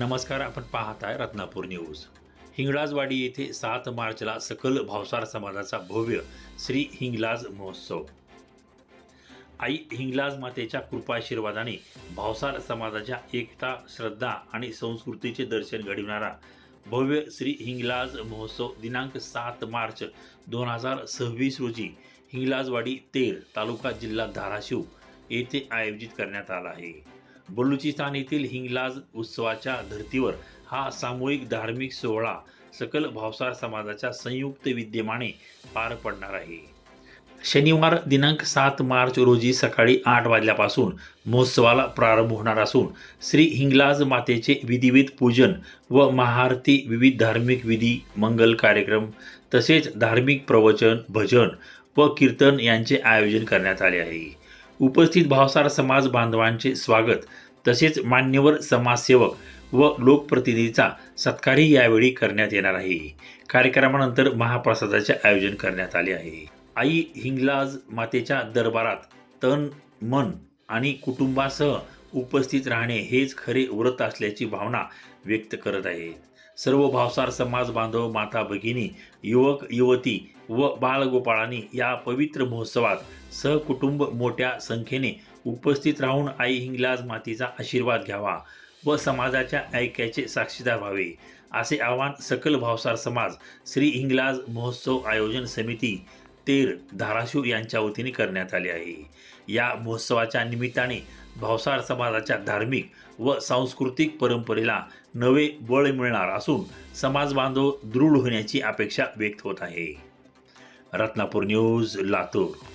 नमस्कार आपण पाहत आहे रत्नापूर न्यूज. हिंगळाजवाडी येथे सात मार्चला सकल भावसार समाजाचा भव्य श्री हिंगलाज महोत्सव. आई हिंगलाज मातेच्या कृपाशीर्वादाने भावसार समाजाच्या एकता श्रद्धा आणि संस्कृतीचे दर्शन घडविणारा भव्य श्री हिंगलाज महोत्सव दिनांक सात मार्च दोन हजार सव्वीस रोजी हिंगलाजवाडी तेर तालुका जिल्हा धाराशिव येथे आयोजित करण्यात आला आहे. बलुचिस्तान येथील हिंगलाज उत्सवाच्या धर्तीवर हा सामूहिक धार्मिक सोहळा सकल भावसार समाजाच्या संयुक्त विद्यमाने पार पडणार आहे. शनिवार दिनांक सात मार्च रोजी सकाळी आठ वाजल्यापासून महोत्सवाला प्रारंभ होणार असून श्री हिंगलाज मातेचे विधिविध पूजन व महाआरती विविध धार्मिक विधी मंगल कार्यक्रम तसेच धार्मिक प्रवचन भजन व कीर्तन यांचे आयोजन करण्यात आले आहे. उपस्थित भावसार समाज बांधवांचे स्वागत. तसेच मान्यवर समाजसेवक व लोकप्रतिनिधीचा सत्कारही यावेळी करण्यात येणार आहे. कार्यक्रमानंतर महाप्रसादाचे आयोजन करण्यात आले आहे. आई हिंगलाज मातेच्या दरबारात तन मन आणि कुटुंबासह उपस्थित राहणे हेच खरे व्रत असल्याची भावना व्यक्त करत आहेत. सर्व भावसार समाज बांधव माता भगिनी युवक युवती व बाळगोपाळांनी या पवित्र महोत्सवात सहकुटुंब मोठ्या संख्येने उपस्थित राहून आई हिंगलाज मातीचा आशीर्वाद घ्यावा व समाजाच्या ऐक्याचे साक्षीदार व्हावे असे आवाहन सकल भावसार समाज श्री हिंगलाज महोत्सव आयोजन समिती तेर धाराशिव यांच्या वतीने करण्यात आले आहे. या महोत्सवाच्या निमित्ताने भावसार समाजाच्या धार्मिक व सांस्कृतिक परंपरेला नवे बळ मिळणार असून समाज बांधव दृढ होण्याची अपेक्षा व्यक्त होत आहे. रत्नापूर न्यूज लातूर.